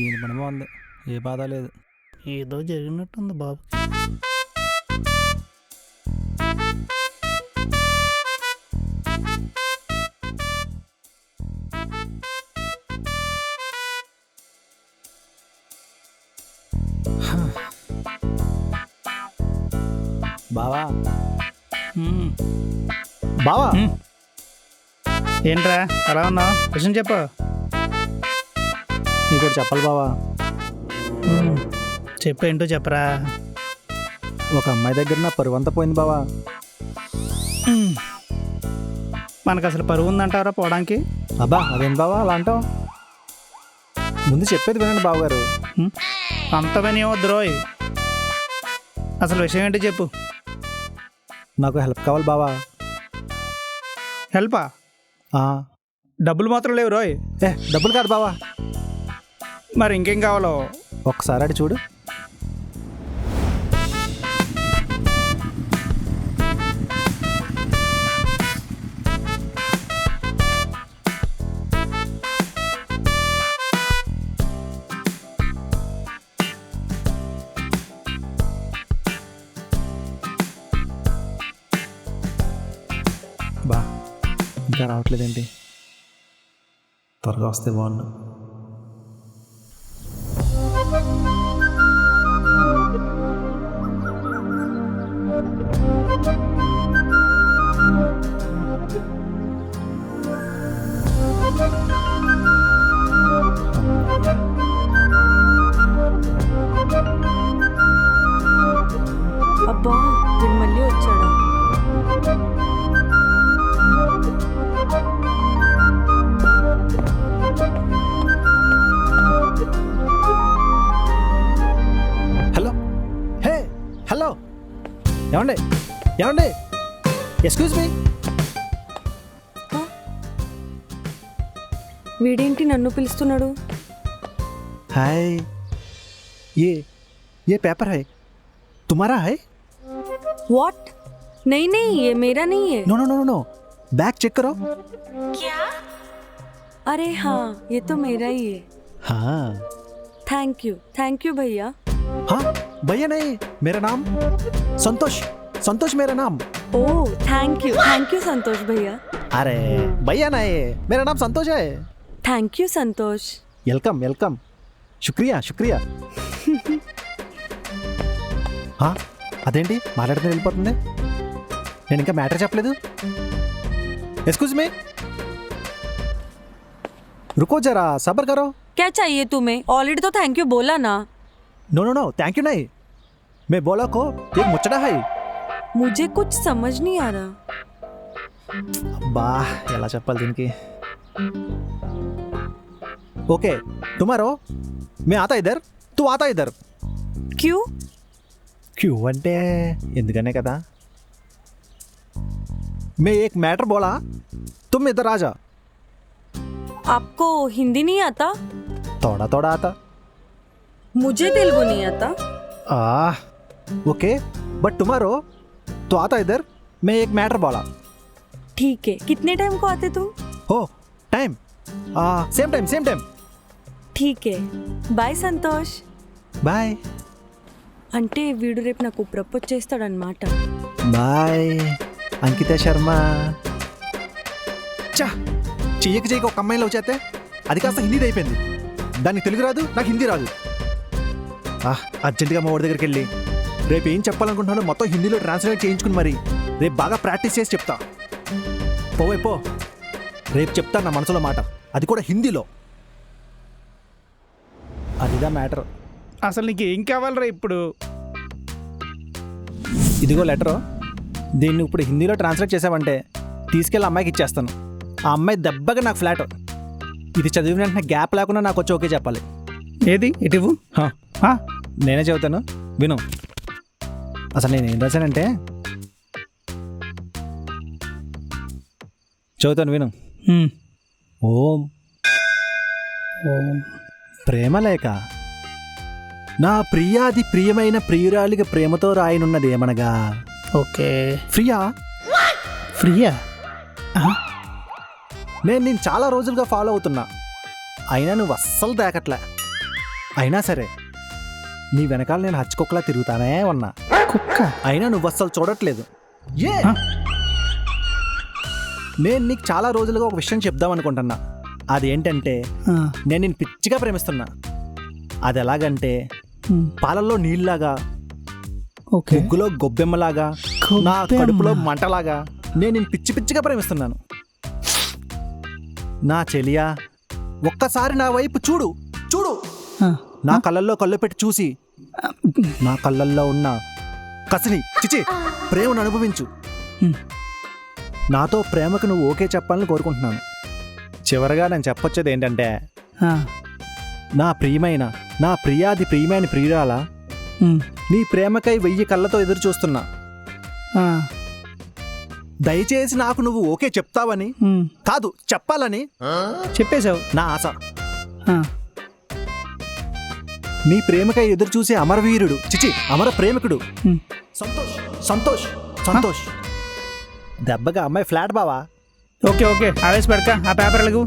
ఈయన పని బాగుంది ఏ బాధ లేదు. ఏదో జరిగినట్టుంది బాబు. బావా. బావా. ఏంట్రా ఎలా ఉన్నావు? క్వశ్చన్ చెప్పు. ఒకటి చెప్పాలి బావా. మ్మ్. చెప్పు ఏంటో చెప్పరా. ఒక అమ్మాయి దగ్గర నా పరువు అంతా పోయింది బావా. మనకు అసలు పరువు ఉందంటారా పోవడానికి? అబ్బా అదేం బావా అలా అంటావు? ముందు చెప్పేది వినండి బావగారు. అంత పని వద్దు రోయ్. అసలు విషయం ఏంటో చెప్పు. నాకు హెల్ప్ కావాలి బావా. హెల్పా? డబ్బులు మాత్రం లేవు రోయ్. ఏ డబ్బులు కాదు బావా. మరి ఇంకేం కావాలో? ఒక్కసారి అడి చూడు. బా ఇంకా రావట్లేదేంటి? త్వరగా వస్తే బాగున్నా ఏమండి ఏమండి ఎక్స్క్యూజ్ మీ వీడేంటి నన్ను పిలుస్తున్నాడు हाय ये ये पेपर है तुम्हारा है వాట్ नहीं नहीं ये मेरा नहीं है no no no no no bag check करो अरे हाँ ये तो मेरा ही है हाँ थैंक यू थैंक यू भैया हाँ भैया नहीं मेरा नाम संतोष संतोष मेरा नाम ओ thank you thank you Santosh भैया अरे भैया नहीं मेरा नाम संतोष है thank you Santosh welcome welcome శుక్రియా శుక్రియా ఆ, అదేంటి మాట్లాడుతూ వెళ్ళిపోతుంది నేను ఇంకా మ్యాటర్ చెప్పలేదు ఎక్స్క్యూజ్ మీ रुको जरा सबर करो क्या चाहिए तुम्हें ऑलरेडी तो थैंक यू बोला ना no no no thank you नहीं मैं बोला को एक मुचड़ा है मुझे कुछ समझ नहीं आ रहा బా ఎలా చెప్పాలి దీనికి ఓకే టుమారో మే ఆతా ఇద్దర్ తూ ఆతా ఇద్దర్ क्यों క్యూ అంటే ఎందుకనే కదా మే ఏక్ మ్యాటర్ బోలా తుమ్ ఇద్దరు రాజా आपको हिंदी नहीं आता తోడా తోడా ఆతా मुझे तेलुगु नहीं आता ఆ ఓకే బట్ టుమారో तो आता इधर मैं एक मैटर बोला ठीक है कितने टाइम को आते तुम हो time same time same time ठीक है బాయ్ సంతోష్ బాయ్ అంటే వీడు రేపు నాకు ప్రపోజ్ చేస్తాడనమాట బాయ్ అంకిత శర్మ చా చెయ్యక చెయ్యక ఒక అమ్మాయిలో వచ్చేస్తే అది కాస్త హిందీ అయిపోయింది దానికి తెలుగు రాదు నాకు హిందీ రాదు ఆ, అర్జెంటుగా మా వాడి దగ్గరికి వెళ్ళి. రేపు ఏం చెప్పాలనుకుంటున్నానో మొత్తం హిందీలో ట్రాన్స్లేట్ చేయించుకుని మరి. రేపు బాగా ప్రాక్టీస్ చేసి చెప్తా. పోవే పో. రేపు చెప్తా నా మనసులో మాట. అది కూడా హిందీలో. అదిదా మ్యాటర్ అసలు నీకు ఏం కావాలరా ఇప్పుడు? ఇదిగో లెటరు దీన్ని ఇప్పుడు హిందీలో ట్రాన్స్లేట్ చేసావంటే తీసుకెళ్ళి అమ్మాయికి ఇచ్చేస్తాను. ఆ అమ్మాయి దెబ్బగా నాకు ఫ్లాట్ ఇది చదివిన వెంటనే గ్యాప్ లేకుండా నాకు వచ్చి ఓకే చెప్పాలి. ఏది? హా, నేనే చెబుతాను. విను. అసలు నేను ఏం రాశానంటే చదువుతాను విను. ఓం. ప్రేమ లేక నా ప్రియాది ప్రియమైన ప్రియురాలికి ప్రేమతో రాయనున్నదేమనగా ఓకే. ప్రియా ఫ్రీయా? నేను నేను చాలా రోజులుగా ఫాలో అవుతున్నా. అయినా నువ్వు అస్సలు తాకట్లే అయినా సరే నీ వెనకాల నేను హచ్చుకొక్కలా తిరుగుతానే ఉన్నా. కుక్క? అయినా నువ్వు అస్సలు చూడట్లేదు. ఏ? నేను నీకు చాలా రోజులుగా ఒక విషయం చెప్దాం అనుకుంటున్నా. అదేంటంటే నేను నేను పిచ్చిగా ప్రేమిస్తున్నా. అది ఎలాగంటే పాలల్లో నీళ్ళలాగా ముగ్గులో గొబ్బెమ్మలాగా నా. కడుపులో మంటలాగా నేను నేను పిచ్చి పిచ్చిగా ప్రేమిస్తున్నాను. నా చెలియా ఒక్కసారి నా వైపు చూడు చూడు. నా కళ్ళల్లో కళ్ళు పెట్టి చూసి. నా కళ్ళల్లో ఉన్న కసిని చిచి ప్రేమను అనుభవించు. నాతో ప్రేమకు నువ్వు ఓకే చెప్పాలని కోరుకుంటున్నాను. చివరగా నేను చెప్పొచ్చేది ఏంటంటే నా ప్రియమైన నా ప్రియాది ప్రియమైన ప్రియురాల? నీ ప్రేమకై వెయ్యి కళ్ళతో ఎదురు చూస్తున్నా. దయచేసి నాకు నువ్వు ఓకే చెప్తావని కాదు చెప్పాలని చెప్పేశావు. నా ఆశ. నీ ప్రేమకై ఎదురు చూసే అమరవీరుడు. చిచి అమర ప్రేమికుడు. సంతోష్ సంతోష్ సంతోష్. దెబ్బగా అమ్మాయి ఫ్లాట్ బావా? Okay okay. ఆవేశ పెడక ఆ పేపర్ ఎలాగు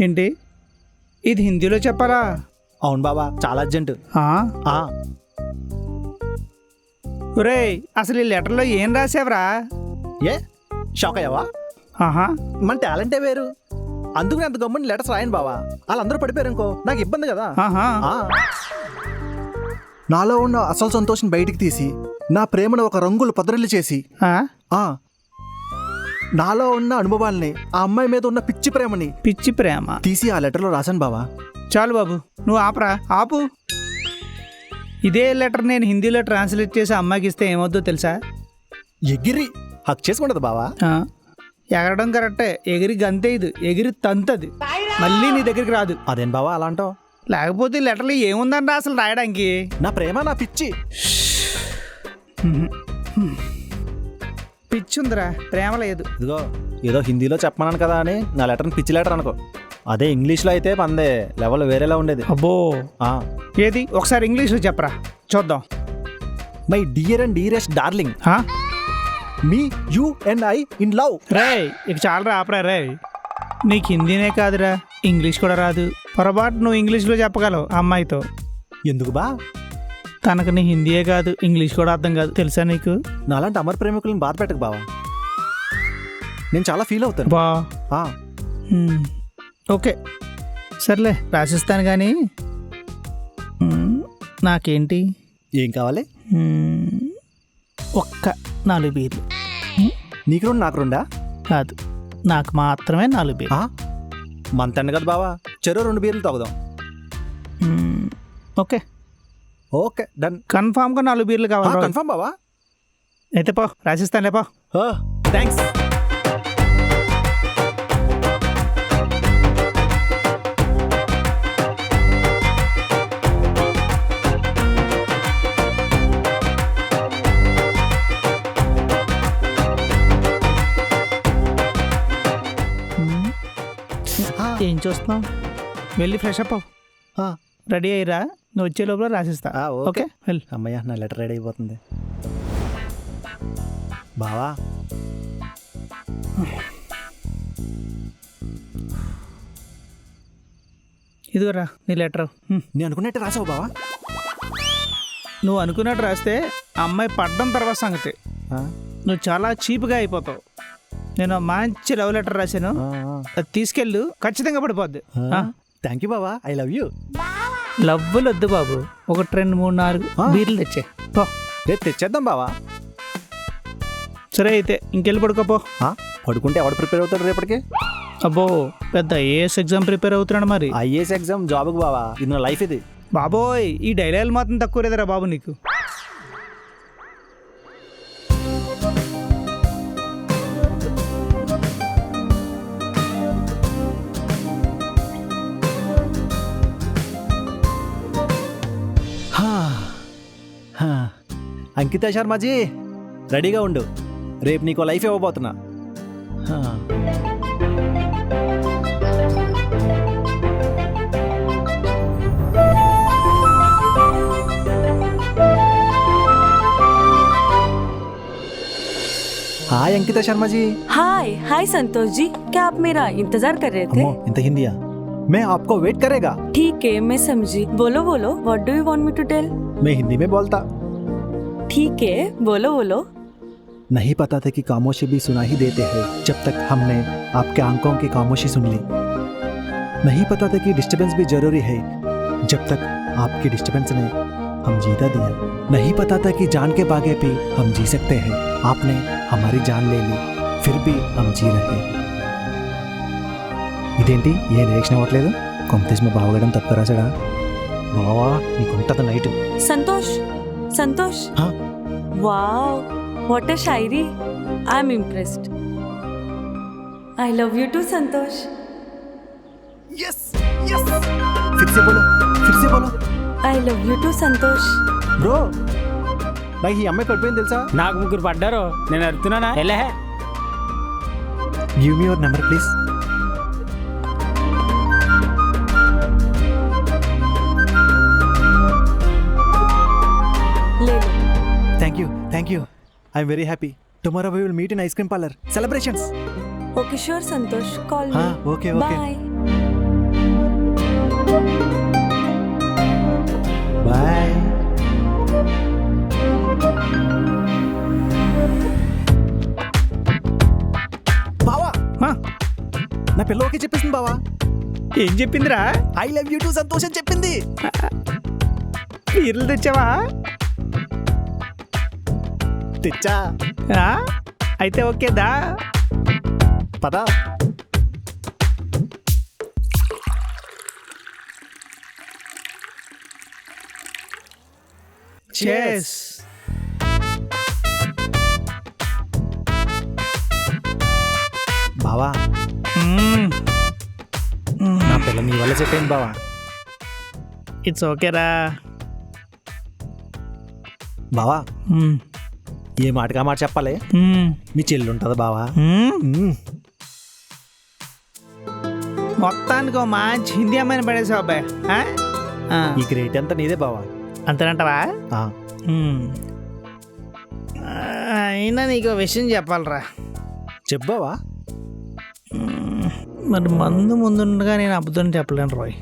ఏంటి? ఇది హిందీలో చెప్పాలా? అవును బావా చాలా అర్జెంటు. ఒరేయ్ అసలు ఈ లెటర్లో ఏం రాసావురా? ఏ? షాక్ అయ్యావా? ఆహా. మన టాలెంటే వేరు. అందుకు నేను అంత గమ్ముని లెటర్స్ రాయను బావా. వాళ్ళందరూ పడిపోయారు ఇంకో నాకు ఇబ్బంది కదా. ఆహా. ఆ. నాలో ఉన్న అసలు సంతోషం బయటికి తీసి నా ప్రేమను ఒక రంగులు పదరిల్లు చేసి ఆ? ఆ. నాలో ఉన్న అనుభవాల్ని ఆ అమ్మాయి మీద ఉన్న పిచ్చి ప్రేమని పిచ్చి ప్రేమ. తీసి ఆ లెటర్లో రాశాను బావా. చాలు బాబు నువ్వు ఆపరా. ఆపు. ఇదే లెటర్ నేను హిందీలో ట్రాన్స్లేట్ చేసి అమ్మాయికి ఇస్తే ఏమవుద్దో తెలుసా? ఎగిరి. హక్ చేసుకుంటది బావా. ఆ, ఎగరడం కరెక్టే. ఎగిరి గంతే ఇది. ఎగిరి తంతది. మళ్ళీ నీ దగ్గరికి రాదు. అదేం బావా అలా అంటావు? లేకపోతే లెటర్లో ఏముందండి అసలు రాయడానికి? నా ప్రేమ నా పిచ్చి. పిచ్చుందిరా. ప్రేమ లేదు. ఇదిగో ఏదో హిందీలో చెప్పమన్నాను కదా అని నా లెటర్ని పిచ్చి లెటర్ అనుకో. అదే ఇంగ్లీష్లో అయితే పందే లెవెల్ వేరేలా ఉండేది. అబ్బో. ఏది? ఒకసారి ఇంగ్లీష్లో చెప్పరా. చూద్దాం. My dear and dearest darling? Me you and I in love రేయ్ ఇక చాలరా ఆపరా రే నీకు హిందీనే కాదురా ఇంగ్లీష్ కూడా రాదు. పొరపాటు నువ్వు ఇంగ్లీష్లో చెప్పగలవు అమ్మాయితో. ఎందుకు బా? తనకు నీ హిందీయే కాదు ఇంగ్లీష్ కూడా అర్థం కాదు. తెలుసా నీకు? నాలాంటి అమర ప్రేమికులను బాధ పెట్టకు బావా. నేను చాలా ఫీల్ అవుతాను. బా. ఆ. ఓకే. సర్లే రాసిస్తాను కానీ నాకేంటి? ఏం కావాలి? ఒక్క నాలుగు బీర్లు. నీకు రెండు నాకు రెండా కాదు నాకు మాత్రమే నాలుగు బీర్లు. ఆ? మంత్ ఎండ కదా బావా చెరో రెండు బీర్లు తాగుదాం. ఓకే. Okay done. కన్ఫామ్గా నాలుగు బీర్లు కావాలి రోజు. కన్ఫర్మ్ బావా. అయితే పో రాసిస్తానులే పో. థ్యాంక్స్ ఏం చూస్తున్నావు? వెళ్ళి ఫ్రెష్ అప్ అవ్వు. రెడీ అయ్యిరా? నువ్వు వచ్చే లోపల రాసిస్తా. ఓకే. వెళ్ళు. అమ్మయ్య నా లెటర్ రెడీ అయిపోతుంది. బావా. ఇదిగోరా నీ లెటర్ నేను అనుకున్నట్టు రాసావు బావా. నువ్వు అనుకున్నట్టు రాస్తే అమ్మాయి పడ్డం తర్వాత సంగతి. నువ్వు చాలా చీప్గా అయిపోతావు. నేను మంచి లవ్ లెటర్ రాశాను. అది తీసుకెళ్ళు ఖచ్చితంగా పడిపోద్ది. థ్యాంక్ యూ బావా ఐ లవ్ యూ లవ్వులు వద్దు బాబు. ఒకటి రెండు మూడు నాలుగు. బీర్లు తెచ్చే. పో. రేపు తెచ్చేద్దాం బావా. సరే అయితే ఇంకెళ్ళి పడుకోపో ఆ, పడుకుంటే ఎవడు ప్రిపేర్ అవుతాడు రేపటికి? అబ్బో పెద్ద ఏఎస్ ఎగ్జామ్ ప్రిపేర్ అవుతున్నాడు మరి. ఐఏఎస్ ఎగ్జామ్ జాబ్కి బావా ఇది నా లైఫ్ ఇది. బాబోయ్ ఈ డైలాగులు మాత్రం తక్కువ లేదురా బాబు నీకు. అంకిత శర్మాజీ రెడీగా ఉండు రేపు నీకు లైఫ్ ఇవ్వబోతున్నా హా. హాయ్ అంకిత శర్మ जी हाय हाय संतोष जी क्या आप मेरा इंतजार कर रहे थे अम्मो इंत हिंदिया मैं आपको वेट करेगा ठीक है मैं समझी बोलो बोलो what do you want me to tell मैं हिंदी में बोलता ठीक है बोलो बोलो नहीं पता था कि खामोशी भी सुना ही देते हैं जब तक हमने आपके आंखों की खामोशी सुन ली नहीं पता था कि डिस्टरबेंस भी जरूरी है जब तक आपकी डिस्टरबेंस ने हम जीता दिया नहीं पता था कि जान के बागे भी हम जी सकते हैं आपने हमारी जान ले ली फिर भी हम जी रहे ఇదేంటి ఏ రియాక్షన్ అవ్వట్లేదు కొంతేసి మా బావగడం తప్పు రాసాడా బావా నీకు ఉంటుంది నైట్ संतोष संतोष हाँ? Wow what a Shayari I am impressed I love you too Santosh yes yes फिर से बोलो फिर से बोलो I love you too Santosh bro నాకు ఈ అమ్మాయి పడిపోయింది తెలుసా నాకు ముగ్గురు పడ్డారు నేను అడుగుతున్నానా వెళ్ళే give me your number please thank you I'm very happy tomorrow we will meet in ice cream parlour celebrations okay sure Santosh call me okay okay bye bye బావా. నా పిల్ల ఓకే చెప్పేసింది బావా. ఏం చెప్పిందిరా? ఐ లవ్ యూ టు సంతోషం అని చెప్పింది ఇల్లు తెచ్చావా? తెచ్చా? అయితే ఓకేదా పదా. చెస్ బావా. నా పిల్ల నీ వల్ల అయింది బావా. ఇట్స్ ఓకేరా బావా. ఏ మాటగా మాట చెప్పాలి. మీ చెల్లి ఉంటుందా బావా. మొత్తానికి మంచి హిందీ అమ్మాయిని పడేసావు అబ్బాయి. ఈ గ్రేట్ అంతా నీదే బావా? అంతేనంటావా? అయినా నీకు విషయం చెప్పాలరా. చెప్పు బావా. మ్మ్. మరి మందు ముందుండగా నేను అబద్ధం చెప్పలేను రోయ్.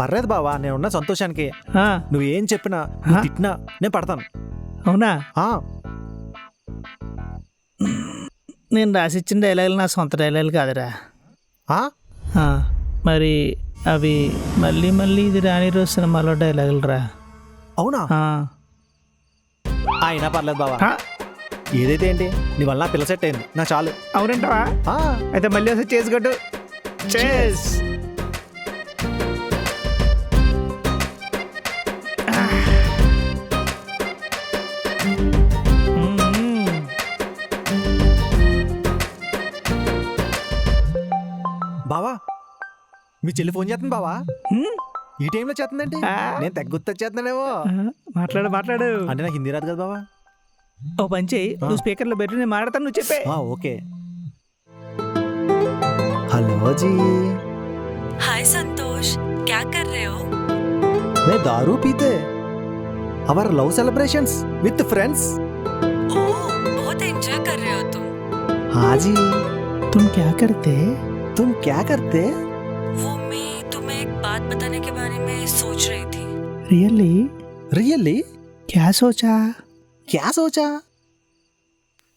పర్లేదు బావా నేనున్న సంతోషానికి. నువ్వు ఏం చెప్పినా? తిట్టినా నేను పడతాను. అవునా? ఆ, నేను రాసిచ్చిన డైలాగులు నా సొంత డైలాగులు కాదురా. మరి అవి మళ్ళీ మళ్ళీ ఇది రాని రోజు సినిమాలో డైలాగులు రా అవునా. అయినా పర్లేదు బావా. ఆ, ఏదైతే ఏంటి? నీ వల్ల పిల్ల సెట్ అయింది. నా చాలు. అవునంటావా? అయితే మళ్ళీ ఒకసారి చేసుకోట్టు చేస్ బావా మీ చెల్లి ఫోన్ చేస్తుంది బావా ఈ టైంలో చేస్తుందండి ఆ. నేను తెగ గుర్తొచ్చేస్తున్నానేమో మాట్లాడు మాట్లాడు అంటే నాకు హిందీ రాదు కదా బావా ఓ పని చెయ్యి నువ్వు స్పీకర్లో పెట్టి నేను మాట్లాడతాను నువ్వు చెప్పే ఆ, ఓకే హలో జీ हाय संतोष क्या कर रहे हो मैं दारू पीते our love celebrations with friends oh बहुत एंजॉय कर रहे हो तुम हाँ जी तुम क्या करते तुम क्या करते? वो मैं तुम्हें एक बात बताने के बारे में सोच रही थी। रियली रियली क्या सोचा? क्या सोचा?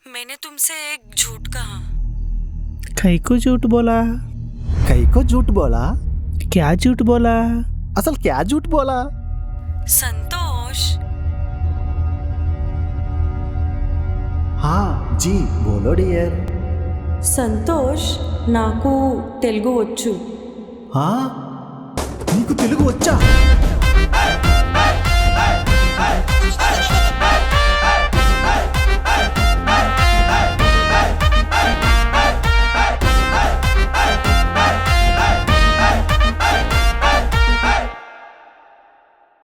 मैंने तुमसे एक झूठ कहा। कई को झूठ बोला? कई को झूठ बोला? क्या झूठ बोला? असल क्या झूठ बोला? संतोष। हाँ जी बोलो डियर సంతోష్ నాకు తెలుగు వచ్చు. నీకు తెలుగు వచ్చా?